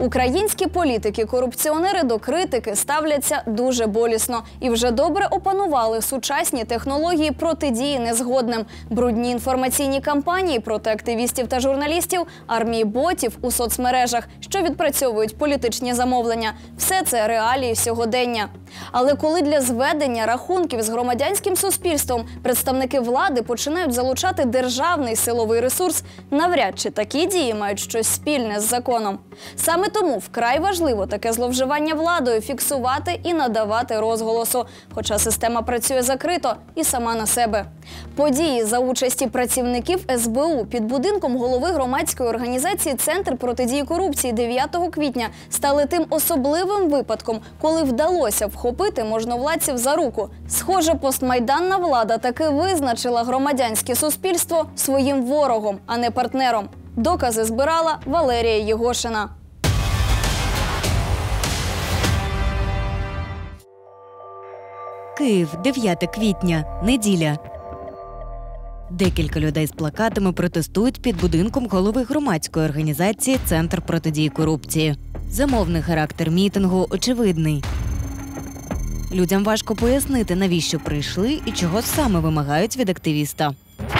Українські політики, корупціонери до критики ставляться дуже болісно і вже добре опанували сучасні технології протидії незгодним, брудні інформаційні кампанії проти активістів та журналістів, армії ботів у соцмережах, що відпрацьовують політичні замовлення. Все це реалії сьогодення. Але коли для зведення рахунків з громадянським суспільством представники влади починають залучати державний силовий ресурс, навряд чи такі дії мають щось спільне з законом. Саме тому вкрай важливо таке зловживання владою фіксувати і надавати розголосу. Хоча система працює закрито і сама на себе. Події за участі працівників СБУ під будинком голови громадської організації Центр протидії корупції 9 квітня стали тим особливим випадком, коли вдалося вхопити можновладців за руку. Схоже, постмайданна влада таки визначила громадянське суспільство своїм ворогом, а не партнером. Докази збирала Валерія Єгошина. Київ, 9 квітня, неділя. Декілька людей з плакатами протестують під будинком голови громадської організації Центр протидії корупції. Замовний характер мітингу очевидний. Людям важко пояснити, навіщо прийшли і чого саме вимагають від активіста.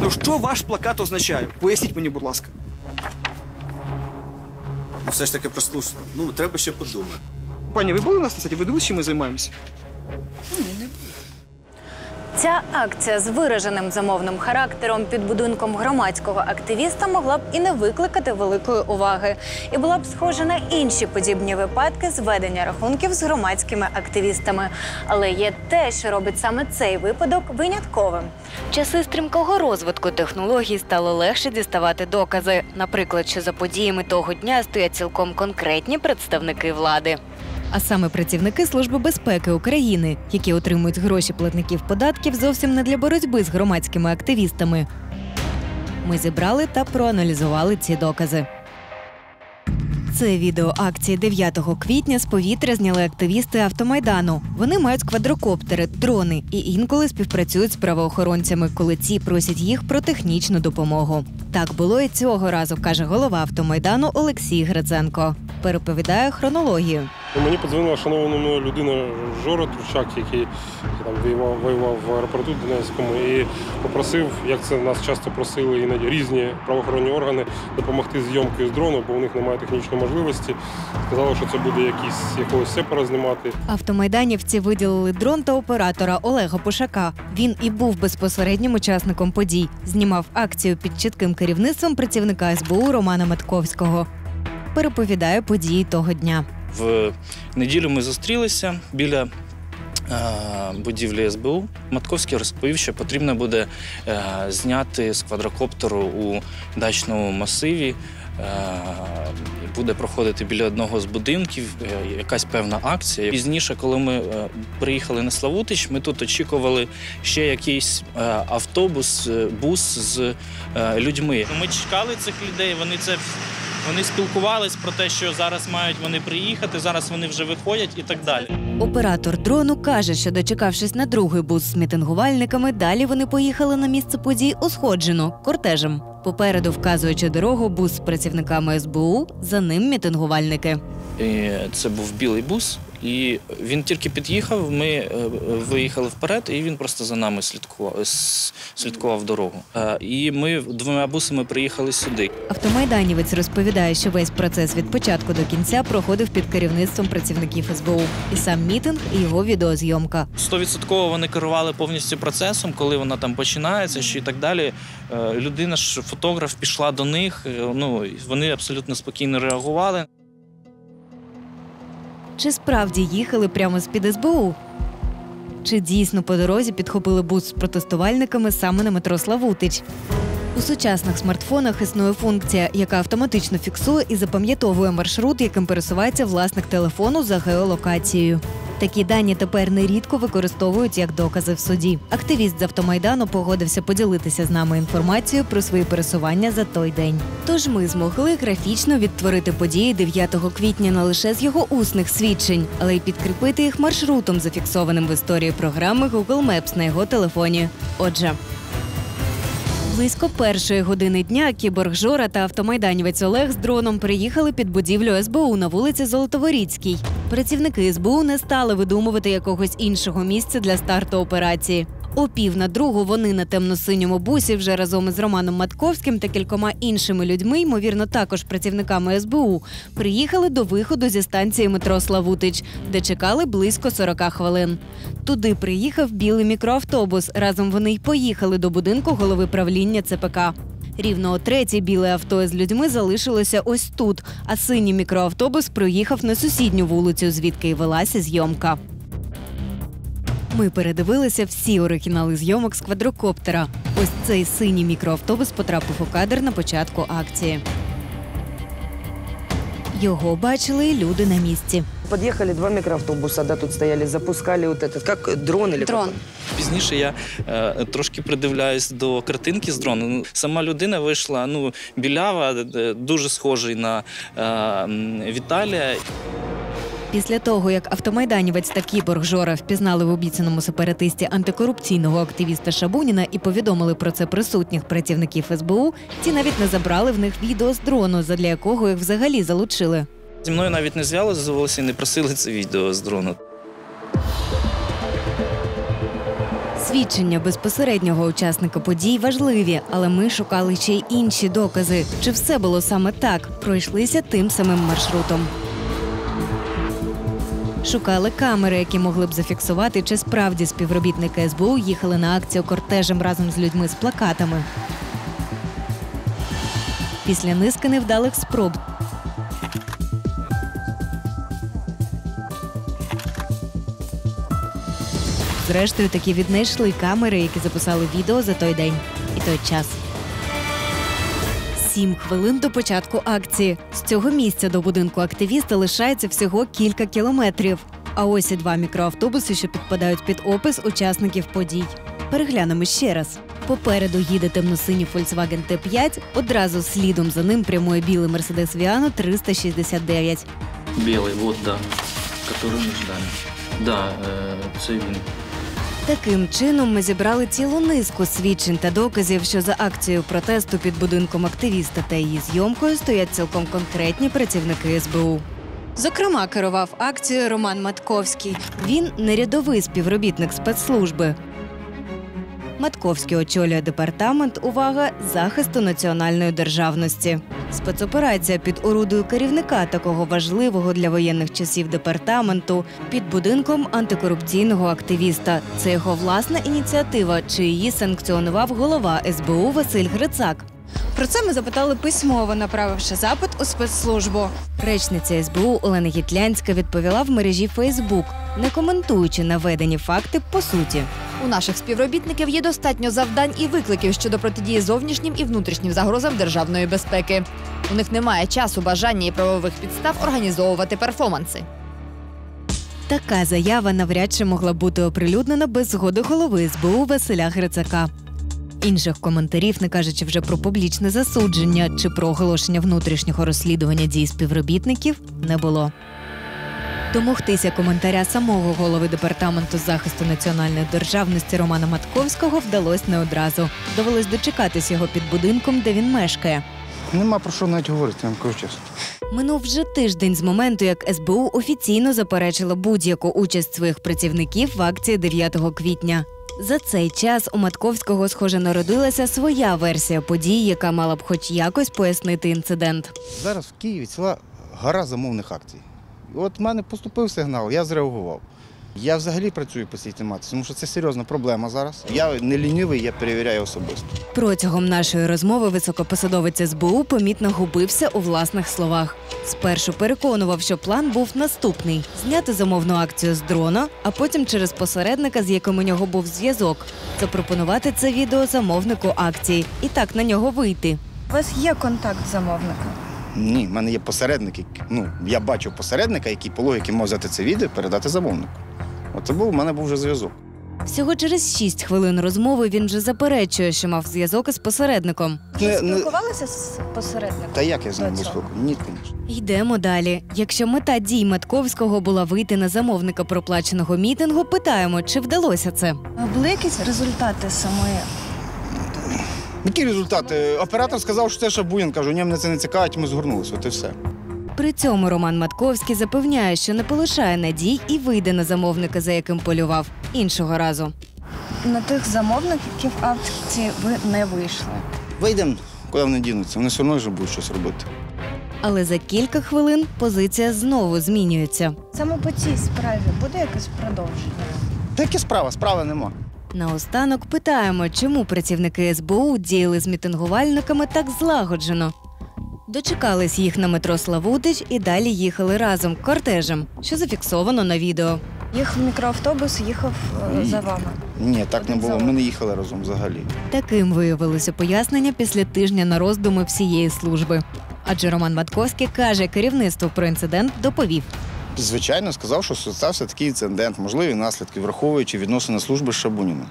Ну що ваш плакат означає? Поясніть мені, будь ласка. Ну, все ж таки прослушно. Ну, треба ще подумати. Пані, ви були у нас на сайті? Ви дивилися, чим ми займаємося? Ця акція з вираженим замовним характером під будинком громадського активіста могла б і не викликати великої уваги, і була б схожа на інші подібні випадки зведення рахунків з громадськими активістами. Але є те, що робить саме цей випадок винятковим. Часи стрімкого розвитку технологій стало легше діставати докази. Наприклад, що за подіями того дня стоять цілком конкретні представники влади. А саме працівники Служби безпеки України, які отримують гроші платників податків зовсім не для боротьби з громадськими активістами. Ми зібрали та проаналізували ці докази. Це відео акції 9 квітня з повітря зняли активісти автомайдану. Вони мають квадрокоптери, дрони і інколи співпрацюють з правоохоронцями, коли ці просять їх про технічну допомогу. Так було і цього разу, каже голова автомайдану Олексій Гриценко. Переповідає хронологію. Ну, Мені подзвонила шанована мною людина Жора Тручак, який там воював, воював в аеропорту Донецькому, і попросив, як це нас часто просили іноді різні правоохоронні органи, допомогти зйомкою з дрону, бо у них немає технічної можливості. Сказали, що це буде якісь якогось сепара знімати. Автомайданівці виділили дрон та оператора Олега Пушака. Він і був безпосереднім учасником подій. Знімав акцію під чітким керівництвом працівника СБУ Романа Матковського. Переповідає події того дня. В неділю ми зустрілися біля е, будівлі СБУ. Матковський розповів, що потрібно буде е, зняти з квадрокоптеру у дачному масиві. е, Буде проходити біля одного з будинків якась певна акція. Пізніше, коли ми приїхали на Славутич, ми тут очікували ще якийсь автобус, бус з людьми. Ми чекали цих людей. Вони це вони спілкувались про те, що зараз мають вони приїхати, зараз вони вже виходять і так далі. Оператор дрону каже, що дочекавшись на другий бус з мітингувальниками, далі вони поїхали на місце подій усходжено кортежем. Попереду, вказуючи дорогу, бус з працівниками СБУ, за ним мітингувальники. І це був білий бус, і він тільки під'їхав. Ми е, виїхали вперед, і він просто за нами слідкував, слідкував дорогу. Е, І ми двома бусами приїхали сюди. Автомайданівець розповідає, що весь процес від початку до кінця проходив під керівництвом працівників СБУ. І сам мітинг, і його відеозйомка. Стовідсотково вони керували повністю процесом, коли вона там починається, що і так далі. Е, Людина ж фотограф пішла до них. е, Ну вони абсолютно спокійно реагували. Чи справді їхали прямо з під СБУ? Чи дійсно по дорозі підхопили бус з протестувальниками саме на метро Славутич? У сучасних смартфонах існує функція, яка автоматично фіксує і запам'ятовує маршрут, яким пересувається власник телефону за геолокацією. Такі дані тепер нерідко використовують як докази в суді. Активіст з автомайдану погодився поділитися з нами інформацією про свої пересування за той день. Тож ми змогли графічно відтворити події 9 квітня не лише з його усних свідчень, але й підкріпити їх маршрутом, зафіксованим в історії програми Google Maps на його телефоні. Отже, Близько першої години дня кіборг Жора та автомайданівець Олег з дроном приїхали під будівлю СБУ на вулиці Золотоворіцькій. Працівники СБУ не стали видумувати якогось іншого місця для старту операції. О пів на другу вони на темно-синьому бусі вже разом із Романом Матковським та кількома іншими людьми, ймовірно, також працівниками СБУ, приїхали до виходу зі станції метро Славутич, де чекали близько 40 хвилин. Туди приїхав білий мікроавтобус. Разом вони й поїхали до будинку голови правління ЦПК. Рівно о біле авто з людьми залишилося ось тут, а синій мікроавтобус проїхав на сусідню вулицю, звідки й велася зйомка. Ми передивилися всі оригінали зйомок з квадрокоптера. Ось цей синій мікроавтобус потрапив у кадр на початку акції. Його бачили люди на місці. Подъехали два микроавтобуса, да, тут стояли, запускали вот этот, как дрон или Дрон. Пізніше я е, трошки придивляюсь до картинки з дрону. Ну, Сама людина вийшла ну, білява, е, дуже схожий на е, м, Віталія. Після того, як автомайданівець та кіборг Жора впізнали в обіцяному сепаратисті антикорупційного активіста Шабуніна і повідомили про це присутніх працівників СБУ, ті навіть не забрали в них відео з дрону, задля якого їх взагалі залучили. Зі мною навіть не зв'язувалися і не просили це відео з дрону. Свідчення безпосереднього учасника подій важливі, але ми шукали ще й інші докази. Чи все було саме так? Пройшлися тим самим маршрутом. Шукали камери, які могли б зафіксувати, чи справді співробітники СБУ їхали на акцію кортежем разом з людьми з плакатами. Після низки невдалих спроб Зрештою, таки віднайшли камери, які записали відео за той день і той час. Сім хвилин до початку акції. З цього місця до будинку активіста лишається всього кілька кілометрів. А ось і два мікроавтобуси, що підпадають під опис учасників подій. Переглянемо ще раз. Попереду їде темно-синій Volkswagen T5, одразу слідом за ним прямує білий Mercedes Viano 369. Білий, от, да, який ми ждали. Да, е, це він. Таким чином ми зібрали цілу низку свідчень та доказів, що за акцією протесту під будинком активіста та її зйомкою стоять цілком конкретні працівники СБУ. Зокрема, керував акцією Роман Матковський. Він не рядовий співробітник спецслужби. Матковський очолює департамент увага захисту національної державності. Спецоперація під орудою керівника такого важливого для воєнних часів департаменту під будинком антикорупційного активіста. Це його власна ініціатива, чи її санкціонував голова СБУ Василь Грицак. Про це ми запитали письмово, направивши запит у спецслужбу. Речниця СБУ Олена Гітлянська відповіла в мережі Фейсбук, не коментуючи наведені факти по суті. У наших співробітників є достатньо завдань і викликів щодо протидії зовнішнім і внутрішнім загрозам державної безпеки. У них немає часу, бажання і правових підстав організовувати перформанси. Така заява навряд чи могла бути оприлюднена без згоди голови СБУ Василя Грицака. Інших коментарів, не кажучи вже про публічне засудження чи про оголошення внутрішнього розслідування дій співробітників, не було. Домогтися коментаря самого голови департаменту захисту національної державності Романа Матковського вдалося не одразу. Довелось дочекатись його під будинком, де він мешкає. Нема про що навіть говорити, я вам кажу чесно. Минув вже тиждень з моменту, як СБУ офіційно заперечила будь-яку участь своїх працівників в акції 9 квітня. За цей час у Матковського, схоже, народилася своя версія подій, яка мала б хоч якось пояснити інцидент. Зараз в Києві ціла гора замовних акцій. От в мене поступив сигнал, я зреагував. Я взагалі працюю по цій тематиці, тому що це серйозна проблема зараз. Я не лінивий, я перевіряю особисто. Протягом нашої розмови високопосадовець СБУ помітно губився у власних словах. Спершу переконував, що план був наступний: зняти замовну акцію з дрона, а потім через посередника, з яким у нього був зв'язок, запропонувати це відео замовнику акції і так на нього вийти. У вас є контакт замовника? Ні, в мене є посередник. Ну, я бачив посередника, який по логіки мав взяти це відео і передати замовнику. Оце був, у мене був вже зв'язок. Всього через 6 хвилин розмови він вже заперечує, що мав зв'язок із посередником. Не- не- Спілкувалися з посередником? Та як я з ним був цього? Ні, звісно. Йдемо далі. Якщо мета дій Матковського була вийти на замовника проплаченого мітингу, питаємо, чи вдалося це. Були якісь результати самої? Які результати? Оператор сказав, що це Шабунін. Кажу, ні, мене це не цікавить, ми згорнулися. От і все. При цьому Роман Матковський запевняє, що не полишає надій і вийде на замовника, за яким полював іншого разу. На тих замовників акції ви не вийшли. Вийдемо, куди вони дінуться. Вони все одно вже будуть щось робити. Але за кілька хвилин позиція знову змінюється. Саме по цій справі буде якесь продовження. Та яка справа? Справи нема. Наостанок питаємо, чому працівники СБУ діяли з мітингувальниками так злагоджено. Дочекались їх на метро Славутич і далі їхали разом кортежем, що зафіксовано на відео. Їх мікроавтобус їхав е, за вами. Ні, так не було. Ми не їхали разом взагалі. Таким виявилося пояснення після тижня на роздуми всієї служби. Адже Роман Матковський каже, керівництво про інцидент доповів. Звичайно, сказав, що стався такий інцидент, можливі наслідки, враховуючи відносини служби з Шабуніним.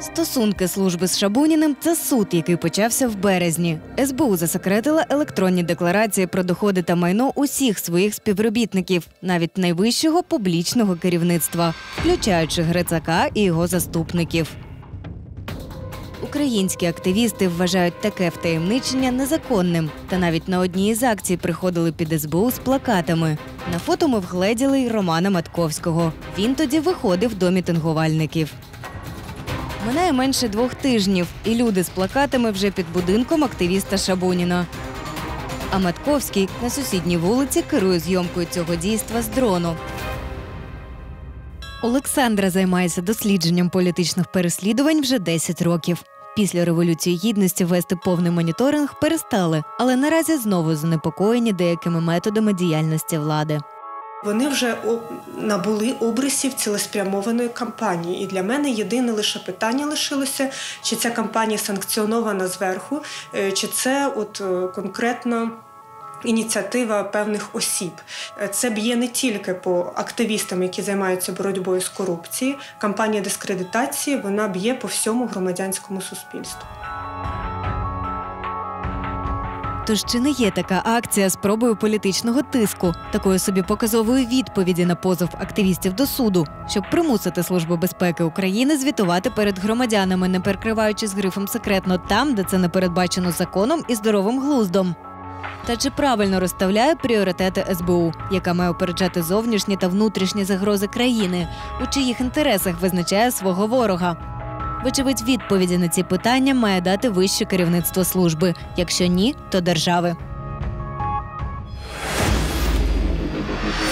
Стосунки служби з Шабуніним це суд, який почався в березні. СБУ засекретила електронні декларації про доходи та майно усіх своїх співробітників, навіть найвищого публічного керівництва, включаючи Грицака і його заступників. Українські активісти вважають таке втаємничення незаконним. Та навіть на одній із акцій приходили під СБУ з плакатами. На фото ми вгледіли й Романа Матковського. Він тоді виходив до мітингувальників. Минає менше двох тижнів, і люди з плакатами вже під будинком активіста Шабуніна. А Матковський на сусідній вулиці керує зйомкою цього дійства з дрону. Олександра займається дослідженням політичних переслідувань вже 10 років. Після революції гідності вести повний моніторинг перестали, але наразі знову занепокоєні деякими методами діяльності влади. Вони вже набули обрисів цілеспрямованої кампанії. І для мене єдине лише питання лишилося, чи ця кампанія санкціонована зверху, е, чи це от е, конкретно. Ініціатива певних осіб Е, це б'є не тільки по активістам, які займаються боротьбою з корупцією. Кампанія дискредитації вона б'є по всьому громадянському суспільству. Тож чи не є така акція спробою політичного тиску, такої собі показової відповіді на позов активістів до суду, щоб примусити Службу безпеки України звітувати перед громадянами, не перекриваючись грифом секретно там, де це не передбачено законом і здоровим глуздом? Та чи правильно розставляє пріоритети СБУ, яка має опереджати зовнішні та внутрішні загрози країни, у чиїх інтересах визначає свого ворога? Вочевидь, відповіді на ці питання має дати вище керівництво служби. Якщо ні, то держави.